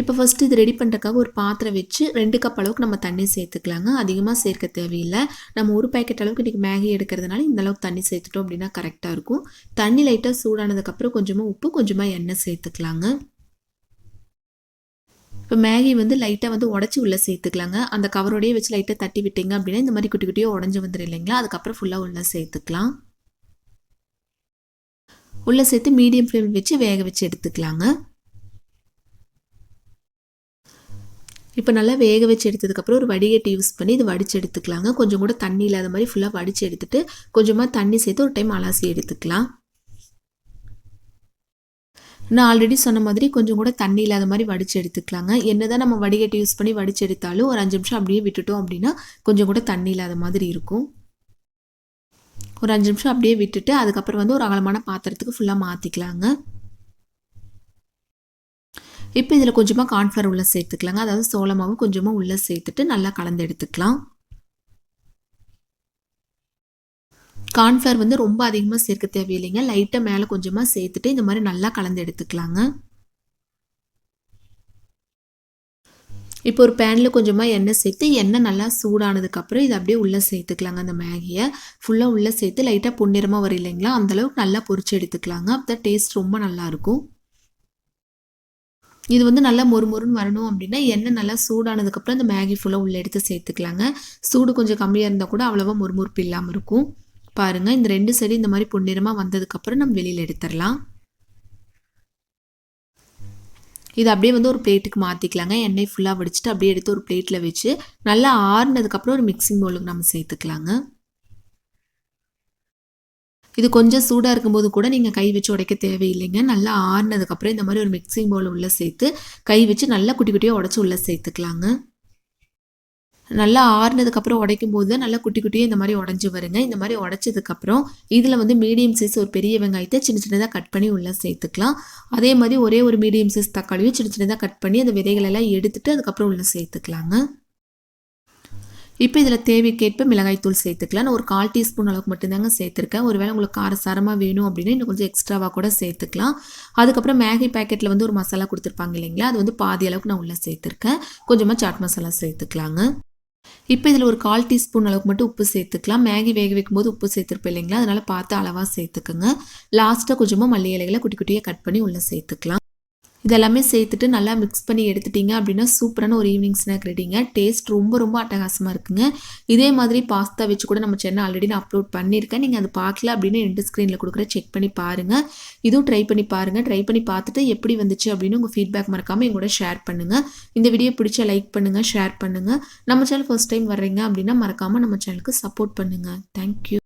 இப்போ ஃபஸ்ட்டு இது ரெடி பண்ணுறக்காக ஒரு பாத்திரம் வச்சு ரெண்டு கப் அளவுக்கு நம்ம தண்ணி சேர்த்துக்கலாங்க. அதிகமாக சேர்க்க தேவையில்லை. நம்ம ஒரு பேக்கெட் அளவுக்கு இன்றைக்கி மேகி எடுக்கிறதுனால இந்த அளவுக்கு தண்ணி சேர்த்துட்டோம் அப்படின்னா கரெக்டாக இருக்கும். தண்ணி லைட்டாக சூடானதுக்கப்புறம் கொஞ்சமாக உப்பு கொஞ்சமாக எண்ணெய் சேர்த்துக்கலாங்க. இப்போ மேகி வந்து லைட்டாக வந்து உடச்சி உள்ளே சேர்த்துக்கலாங்க. அந்த கவரோடையே வச்சு லைட்டாக தட்டி விட்டீங்க அப்படின்னா இந்த மாதிரி குட்டி குட்டியாக உடஞ்சி வந்துடும் இல்லைங்களா? அதுக்கப்புறம் ஃபுல்லாக உள்ளே சேர்த்துக்கலாம். உள்ளே சேர்த்து மீடியம் ஃப்ளேம் வச்சு வேக வச்சு எடுத்துக்கலாங்க. இப்போ நல்லா வேக வச்சு எடுத்ததுக்கப்புறம் ஒரு வடிகட்டி யூஸ் பண்ணி இது வடித்து எடுத்துக்கலாங்க. கொஞ்சம் கூட தண்ணி இல்லாத மாதிரி ஃபுல்லாக வடித்து எடுத்துட்டு கொஞ்சமாக தண்ணி சேர்த்து ஒரு டைம் அலாசி எடுத்துக்கலாம். நான் ஆல்ரெடி சொன்ன மாதிரி கொஞ்சம் கூட தண்ணி இல்லாத மாதிரி வடித்து எடுத்துக்கலாங்க. என்ன தான் நம்ம வடிகட்டி யூஸ் பண்ணி வடித்து எடுத்தாலும் ஒரு அஞ்சு நிமிஷம் அப்படியே விட்டுட்டோம் அப்படின்னா கொஞ்சம் கூட தண்ணி இல்லாத மாதிரி இருக்கும். ஒரு அஞ்சு நிமிஷம் அப்படியே விட்டுட்டு அதுக்கப்புறம் வந்து ஒரு அகலமான பாத்திரத்துக்கு ஃபுல்லாக மாற்றிக்கலாங்க இப்போ இதில் கொஞ்சமாக கார்ன்ஃப்ளவர் உள்ளே சேர்த்துக்கலாங்க. அதாவது சோளமாவும் கொஞ்சமாக உள்ளே சேர்த்துட்டு நல்லா கலந்து எடுத்துக்கலாம். கான்ஃபேர் வந்து ரொம்ப அதிகமாக சேர்க்க தேவையில்லைங்க. லைட்டாக மேலே கொஞ்சமாக சேர்த்துட்டு இந்த மாதிரி நல்லா கலந்து எடுத்துக்கலாங்க. இப்போ ஒரு பேனில் கொஞ்சமாக எண்ணெய் சேர்த்து எண்ணெய் நல்லா சூடானதுக்கப்புறம் இதை அப்படியே உள்ளே சேர்த்துக்கலாங்க அந்த மேகியை. ஃபுல்லாக உள்ளே சேர்த்து லைட்டாக பொன்னிறமாக வரும் இல்லைங்களா? அந்தளவுக்கு நல்லா பொறிச்சு எடுத்துக்கலாங்க. அப்போ டேஸ்ட் ரொம்ப நல்லாயிருக்கும் இது வந்து நல்லா மொறு மொறுன்னு வரணும் அப்படின்னா எண்ணெய் நல்லா சூடானதுக்கப்புறம் இந்த மேகி ஃபுல்லாக உள்ளே எடுத்து சேர்த்துக்கலாங்க. சூடு கொஞ்சம் கம்மியாக இருந்தால் கூட அவ்வளோவா மொறுமொறுப்பு இல்லாமல் இருக்கும். பாருங்கள் இந்த ரெண்டு சைடு இந்த மாதிரி பொன்னிறமாக வந்ததுக்கப்புறம் நம்ம வெளியில் எடுத்துடலாம். இது அப்படியே வந்து ஒரு பிளேட்டுக்கு மாற்றிக்கலாங்க எண்ணெய் ஃபுல்லாக வடிச்சிட்டு அப்படியே எடுத்து ஒரு பிளேட்டில் வச்சு நல்லா ஆறுனதுக்கப்புறம் ஒரு மிக்சிங் பவுலுக்கு நம்ம சேர்த்துக்கலாங்க. இது கொஞ்சம் சூடாக இருக்கும்போது கூட நீங்கள் கை வச்சு உடைக்க தேவையில்லைங்க. நல்லா ஆறுனதுக்கப்புறம் இந்த மாதிரி ஒரு மிக்சிங் பவுல் உள்ளே சேர்த்து கை வச்சு நல்லா குட்டி குட்டியாக உடச்சி உள்ளே சேர்த்துக்கலாங்க. நல்லா ஆறுனதுக்கப்புறம் உடைக்கும் போது தான் நல்லா குட்டி குட்டியாக இந்த மாதிரி உடஞ்சி வருங்க. இந்த மாதிரி உடச்சதுக்கப்புறம் இதில் வந்து மீடியம் சைஸ் ஒரு பெரிய வெங்காயத்தை சின்ன சின்னதாக கட் பண்ணி உள்ளே சேர்த்துக்கலாம். அதே மாதிரி ஒரே ஒரு மீடியம் சைஸ் தக்காளியும் சின்ன சின்னதாக கட் பண்ணி அந்த விதைகளெல்லாம் எடுத்துகிட்டு அதுக்கப்புறம் உள்ளே சேர்த்துக்கலாங்க. இப்போ இதில் தேவைக்கேற்ப மிளகாய்த்தூள் சேர்த்துக்கலாம். நான் ஒரு கால் டீஸ்பூன் அளவுக்கு மட்டும்தாங்க சேர்த்துருக்கேன். ஒருவேளை உங்களுக்கு காரசாரமாக வேணும் அப்படின்னா இன்னும் கொஞ்சம் எக்ஸ்ட்ராவாக கூட சேர்த்துக்கலாம். அதுக்கப்புறம் மேகி பேக்கெட்டில் வந்து ஒரு மசாலா கொடுத்துருப்பாங்க இல்லைங்களா? அது வந்து பாதி அளவுக்கு நான் உள்ளே சேர்த்துருக்கேன். கொஞ்சமாக சாட் மசாலா சேர்த்துக்கலாங்க. இப்போ இதில் ஒரு கால் டீஸ்பூன் அளவுக்கு மட்டும் உப்பு சேர்த்துக்கலாம். மேகி வேக வைக்கும்போது உப்பு சேர்த்துருப்பேன் இல்லைங்களா? அதனால் பார்த்து அளவாக சேர்த்துக்குங்க. லாஸ்ட்டாக கொஞ்சமாக மல்லி இலைகளை குட்டி குட்டியாக கட் பண்ணி உள்ளே சேர்த்துக்கலாம். இதெல்லாமே சேர்த்துட்டு நல்லா மிக்ஸ் பண்ணி எடுத்துட்டீங்க அப்படின்னா சூப்பரான ஒரு ஈவினிங் ஸ்நாக் ரெடிங்க டேஸ்ட் ரொம்ப ரொம்ப அட்டகாசமாக இருக்குங்க. இதே மாதிரி பாஸ்தா வச்சு கூட நம்ம சென்னை ஆல்ரெடி நான் அப்லோட் பண்ணியிருக்கேன். நீங்கள் அது பார்க்கல அப்படின்னு ரெண்டு ஸ்க்ரீனில் கொடுக்குற செக் பண்ணி பாருங்கள் இதுவும் ட்ரை பண்ணி பாருங்கள் ட்ரை பண்ணி பார்த்துட்டு எப்படி வந்துச்சு அப்படின்னு உங்கள் ஃபீட்பேக் மறக்காமல் எங்கூட ஷேர் பண்ணுங்கள் இந்த வீடியோ பிடிச்ச லைக் பண்ணுங்கள் ஷேர் பண்ணுங்கள் நம்ம சேனல் ஃபர்ஸ்ட் டைம் வர்றீங்க அப்படின்னா மறக்காமல் நம்ம சேனலுக்கு சப்போர்ட் பண்ணுங்கள் தேங்க்யூ